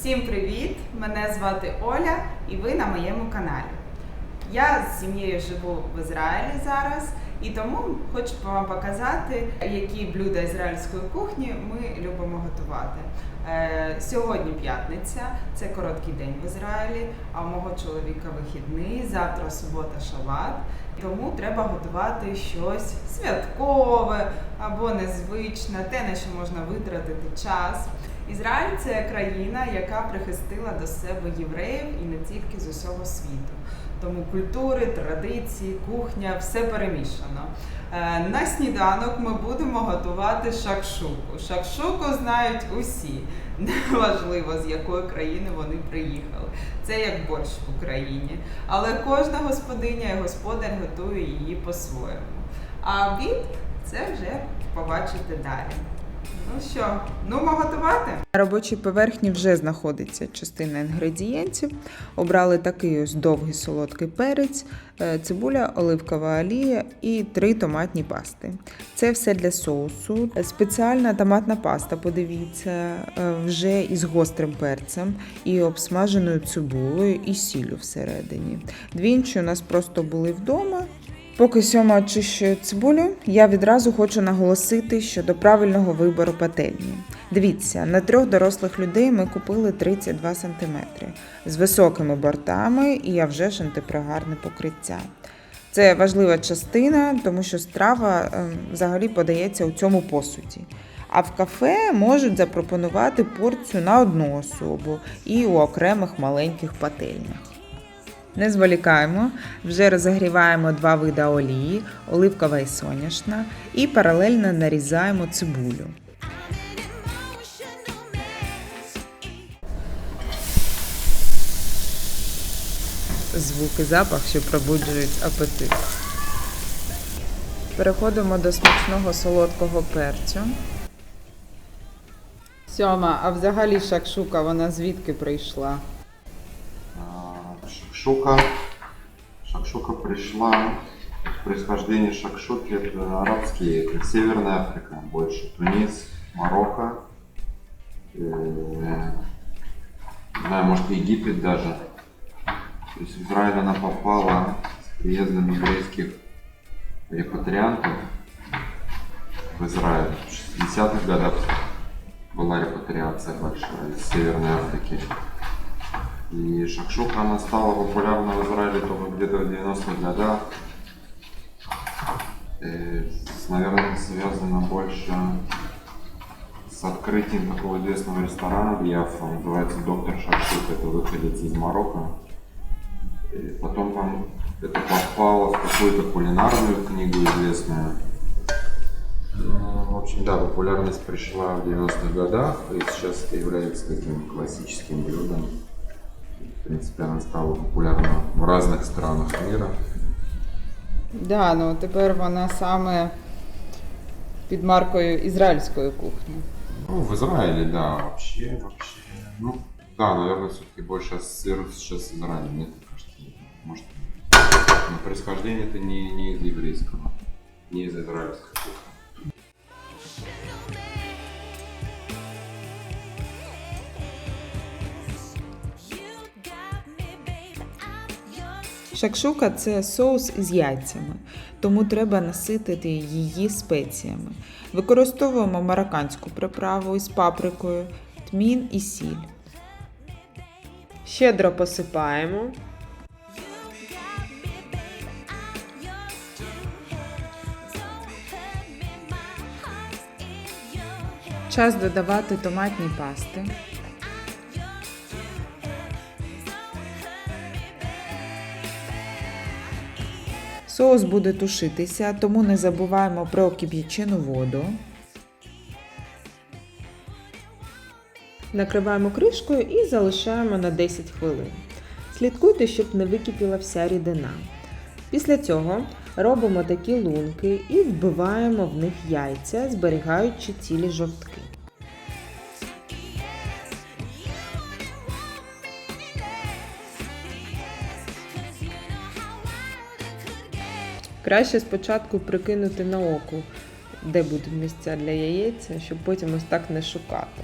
Всім привіт! Мене звати Оля і ви на моєму каналі. Я з сім'єю живу в Ізраїлі зараз і тому хочу вам показати, які блюда ізраїльської кухні ми любимо готувати. Е, Сьогодні п'ятниця, це короткий день в Ізраїлі, а у мого чоловіка вихідний, завтра субота шабат. Тому треба готувати щось святкове або незвичне, те, на що можна витратити час. Ізраїль це країна, яка прихистила до себе євреїв і не тільки з усього світу. Тому культури, традиції, кухня все перемішано. Е, На сніданок ми будемо готувати шакшуку. Шакшуку знають усі, неважливо з якої країни вони приїхали. Це як борщ в Україні. Але кожна господиня і господар готує її по-своєму. А обід це вже побачите далі. Ну що, ну готувати? На робочій поверхні вже знаходиться частина інгредієнтів. Обрали такий ось довгий солодкий перець, е, цибуля, оливкова олія і три томатні пасти. Це все для соусу. Спеціальна томатна паста, подивіться, е, вже із гострим перцем і обсмаженою цибулею і сіллю всередині. Дві інші у нас просто були вдома. Поки сьома очищує цибулю, я відразу хочу наголосити щодо правильного вибору пательні. Дивіться, на трьох дорослих людей ми купили 32 см з високими бортами і а вже ж антипригарне покриття. Це важлива частина, тому що страва ем, взагалі подається у цьому посуді. А в кафе можуть запропонувати порцію на одну особу і у окремих маленьких пательнях. Не зволікаємо, вже розігріваємо два види олії, оливкова і соняшна, і паралельно нарізаємо цибулю. Звук і запах, що пробуджують апетит. Переходимо до смачного солодкого перцю. Сьома, а взагалі шакшука, вона звідки прийшла? Шакшука. Шакшука пришла. Происхождение шакшуки это арабские, это Северная Африка, больше Тунис, Марокко, э, не знаю, может Египет даже. То есть в Израиль она попала с приездом еврейских репатриантов в Израиль. В 60-х годах была репатриация большая из Северной Африки. И шакшука она стала популярна в Израиле только где-то в 90-х годах. Э, с- Наверное, связано больше с открытием такого известного ресторана в Яффа, называется Доктор Шакшука, это выходец из Марокко. И потом там это попало в какую-то кулинарную книгу известную. Ну, В общем, да, популярность пришла в 90-х годах, и сейчас это является таким классическим блюдом. В принципе, она стала популярна в разных странах мира. Да, ну тепер вона саме під маркою ізраїльської кухні. Ну, в Израиле, да, вообще, вообще. Ну, да, наверное, все-таки больше ассоциируют сейчас с Израилем. Мне так кажется, может, но происхождение это не, не из еврейского, не из израильской кухни. Шакшука це соус із яйцями, тому треба наситити її спеціями. Використовуємо марокканську приправу із паприкою, тмін і сіль. Щедро посипаємо. Час додавати томатні пасти. Соус буде тушитися, тому не забуваємо про кип'ячену воду. Накриваємо кришкою і залишаємо на 10 хвилин. Слідкуйте, щоб не википіла вся рідина. Після цього робимо такі лунки і вбиваємо в них яйця, зберігаючи цілі жовтки. Краще спочатку прикинути на око, де будуть місця для яєця, щоб потім ось так не шукати.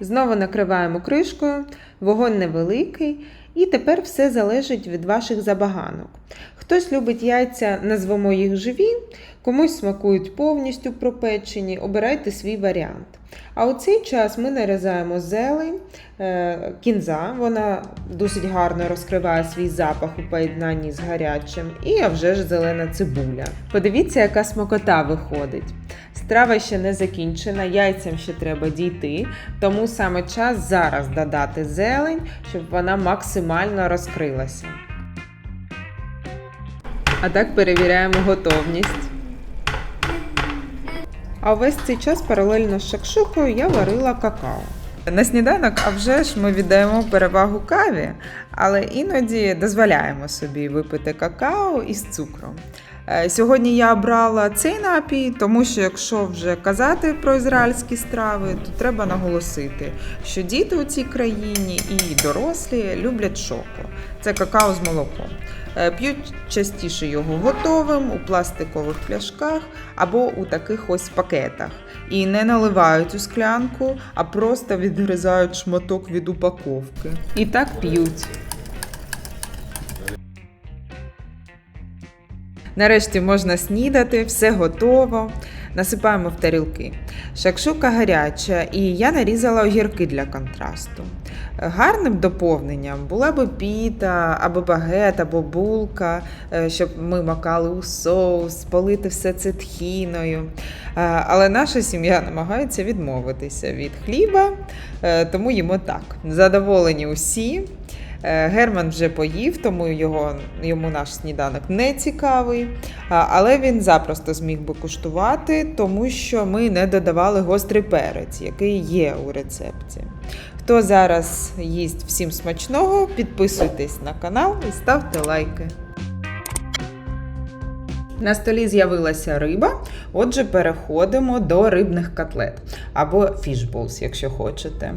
Знову накриваємо кришкою, вогонь невеликий, і тепер все залежить від ваших забаганок. Хтось любить яйця, назвемо їх живі, комусь смакують повністю пропечені, обирайте свій варіант. А у цей час ми нарізаємо зелень, е, кінза, вона досить гарно розкриває свій запах у поєднанні з гарячим, і а вже ж зелена цибуля. Подивіться, яка смакота виходить. Страва ще не закінчена, яйцям ще треба дійти, тому саме час зараз додати зелень, щоб вона максимально розкрилася. А так перевіряємо готовність. А весь цей час паралельно з шакшукою я варила какао. На сніданок, а вже ж ми віддаємо перевагу каві, але іноді дозволяємо собі випити какао із цукром. Е, Сьогодні я обрала цей напій, тому що якщо вже казати про ізраїльські страви, то треба наголосити, що діти у цій країні і дорослі люблять шоко. Це какао з молоком. Е, П'ють частіше його готовим у пластикових пляшках або у таких ось пакетах. І не наливають у склянку, а просто відгризають шматок від упаковки. І так п'ють. Нарешті можна снідати, все готово. Насипаємо в тарілки. Шакшука гаряча, і я нарізала огірки для контрасту. Гарним доповненням була би піта, або багет, або булка, е, щоб ми макали у соус, полити все це тхіною. Е, Але наша сім'я намагається відмовитися від хліба, е, тому їмо так. Задоволені усі. Е, Герман вже поїв, тому його, йому наш сніданок не цікавий. Але він запросто зміг би куштувати, тому що ми не додавали гострий перець, який є у рецепті. Хто зараз їсть всім смачного, підписуйтесь на канал і ставте лайки. На столі з'явилася риба, отже, переходимо до рибних котлет або фішболс, якщо хочете.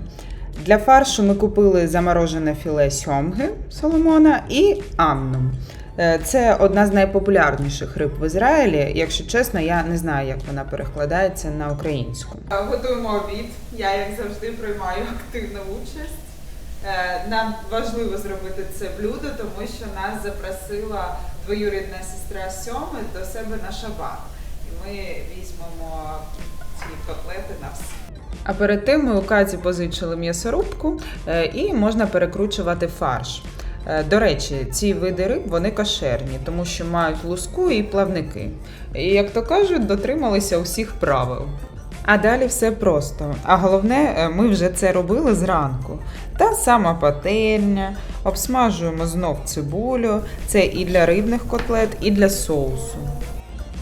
Для фаршу ми купили заморожене філе сьомги Соломона і амнум. Е, Це одна з найпопулярніших риб в Ізраїлі. Якщо чесно, я не знаю, як вона перекладається на українську. Готуємо обід. Я, як завжди, приймаю активну участь. Е, Нам важливо зробити це блюдо, тому що нас запросила двоюрідна сестра Сьоми до себе на шабат. І ми візьмемо ці котлети на все. А перед тим ми у Каті позичили м'ясорубку е, і можна перекручувати фарш. Е, До речі, ці види риб вони кошерні, тому що мають луску і плавники. І, як то кажуть, дотрималися усіх правил. А далі все просто. А головне, е, ми вже це робили зранку. Та сама пательня, обсмажуємо знов цибулю. Це і для рибних котлет, і для соусу.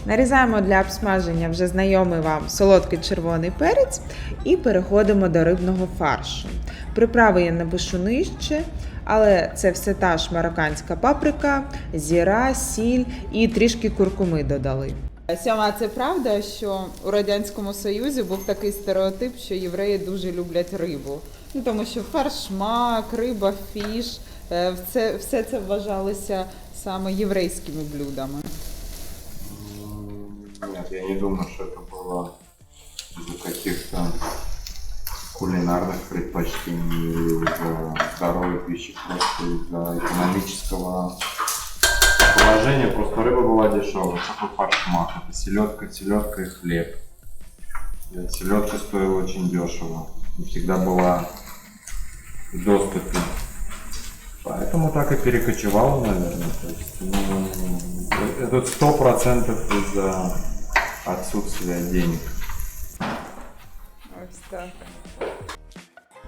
Нарізаємо для обсмаження вже знайомий вам солодкий червоний перець і переходимо до рибного фаршу. Приправи я напишу нижче, але це все та ж марокканська паприка, зіра, сіль і трішки куркуми додали. Сьома, це правда, що у Радянському Союзі був такий стереотип, що євреї дуже люблять рибу. Ну, тому що фаршмак, риба, фіш, е, все, все це вважалося саме єврейськими блюдами. Нет, я не думаю, что это было из-за каких-то кулинарных предпочтений из-за здоровой пищи, просто из-за экономического положения. Просто рыба была дешевая. Какой фаршмак? Это селедка, селедка и хлеб. И Селедка стоила очень дешево. И всегда была в доступе. Поэтому так и перекочевал, наверное. То есть, ну, это сто процентов из-за отсутствия денег. Ось так.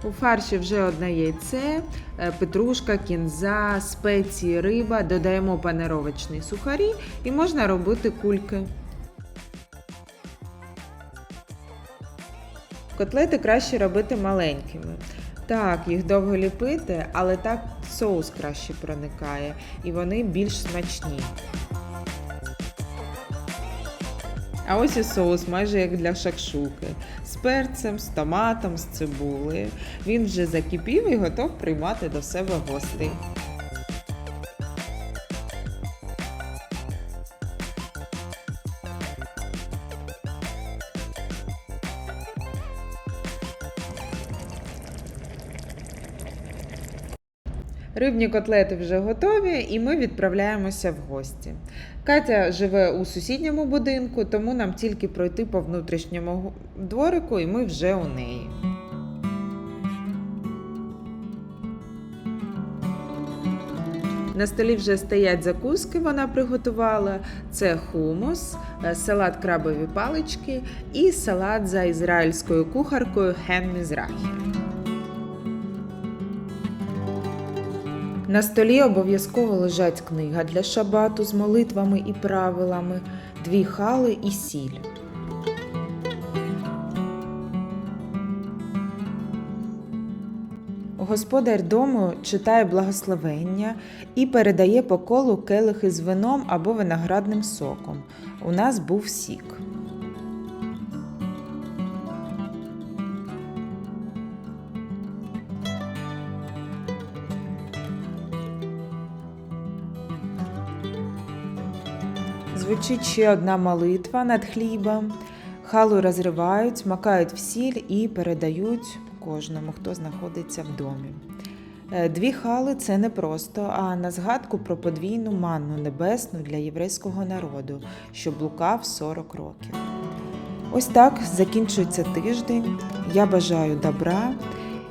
У фарші вже одне яйце, е, петрушка, кінза, спеції, риба. Додаємо панировочні сухарі і можна робити кульки. Котлети краще робити маленькими. Так, їх довго ліпити, але так соус краще проникає і вони більш смачні. А ось і соус, майже як для шакшуки, з перцем, з томатом, з цибулею. Він вже закипів і готов приймати до себе гостей. Рибні котлети вже готові, і ми відправляємося в гості. Катя живе у сусідньому будинку, тому нам тільки пройти по внутрішньому дворику, і ми вже у неї. На столі вже стоять закуски, вона приготувала. Це хумус, е, салат крабові палички і салат за ізраїльською кухаркою Хен Мізрахі. На столі обов'язково лежать книга для шабату з молитвами і правилами, дві хали і сіль. Господар дому читає благословення і передає по колу келихи з вином або виноградним соком. У нас був сік. Звучить ще одна молитва над хлібом. Халу розривають, макають в сіль і передають кожному, хто знаходиться в домі. Е, Дві хали це не просто, а на згадку про подвійну манну небесну для єврейського народу, що блукав 40 років. Ось так закінчується тиждень. Я бажаю добра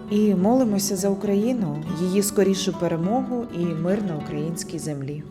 і молимося за Україну, її скорішу перемогу і мир на українській землі.